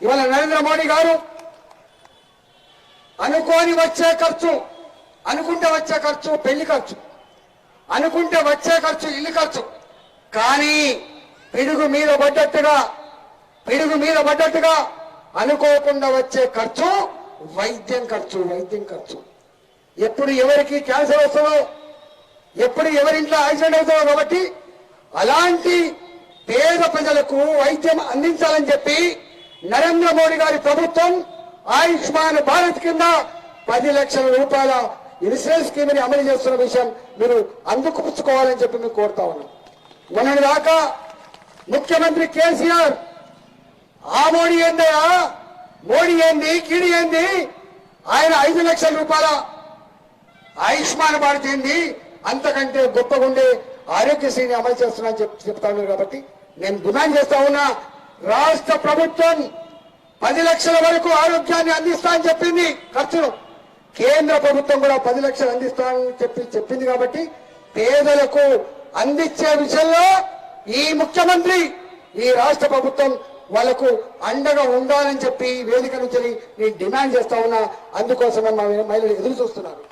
ఇవాళ నరేంద్ర మోడీ గారు అనుకోని వచ్చే ఖర్చు అనుకుంటే వచ్చే ఖర్చు పెళ్ళి ఖర్చు అనుకుంటే వచ్చే ఖర్చు ఇల్లు ఖర్చు. కానీ పిడుగు మీద పడ్డట్టుగా పిడుగు మీద పడ్డట్టుగా అనుకోకుండా వచ్చే ఖర్చు వైద్యం ఖర్చు వైద్యం ఖర్చు. ఎప్పుడు ఎవరికి క్యాన్సర్ వస్తుందో ఎప్పుడు ఎవరింట్లో యాక్సిడెంట్ అవుతుందో కాబట్టి అలాంటి పేద ప్రజలకు వైద్యం అందించాలని చెప్పి నరేంద్ర మోడీ గారి ప్రభుత్వం ఆయుష్మాన్ భారత్ కింద పది లక్షల రూపాయల ఇన్సూరెన్స్ స్కీమ్ని అమలు చేస్తున్న విషయం మీరు అందుకుపుచ్చుకోవాలని చెప్పి మేము కోరుతా ఉన్నాం. మొన్నటి దాకా ముఖ్యమంత్రి కేసీఆర్ ఆ మోడీ ఏందయా మోడీ ఏంది కీడి ఏంది? ఆయన ఐదు లక్షల రూపాయల ఆయుష్మాన్ భారత్ ఏంది? అంతకంటే గొప్పగుండే ఆరోగ్యశ్రీని అమలు చేస్తున్నా చెప్పి చెప్తా ఉన్నారు కాబట్టి నేను డిమాండ్ చేస్తా ఉన్నా రాష్ట్ర ప్రభుత్వం పది లక్షల వరకు ఆరోగ్యాన్ని అందిస్తా అని చెప్పింది ఖర్చును కేంద్ర ప్రభుత్వం కూడా పది లక్షలు అందిస్తానని చెప్పి చెప్పింది కాబట్టి పేదలకు అందించే విషయంలో ఈ ముఖ్యమంత్రి ఈ రాష్ట్ర ప్రభుత్వం వాళ్ళకు అండగా ఉండాలని చెప్పి వేదిక నుంచి నేను డిమాండ్ చేస్తా ఉన్నా. అందుకోసమే మా మహిళలు ఎదురు చూస్తున్నారు.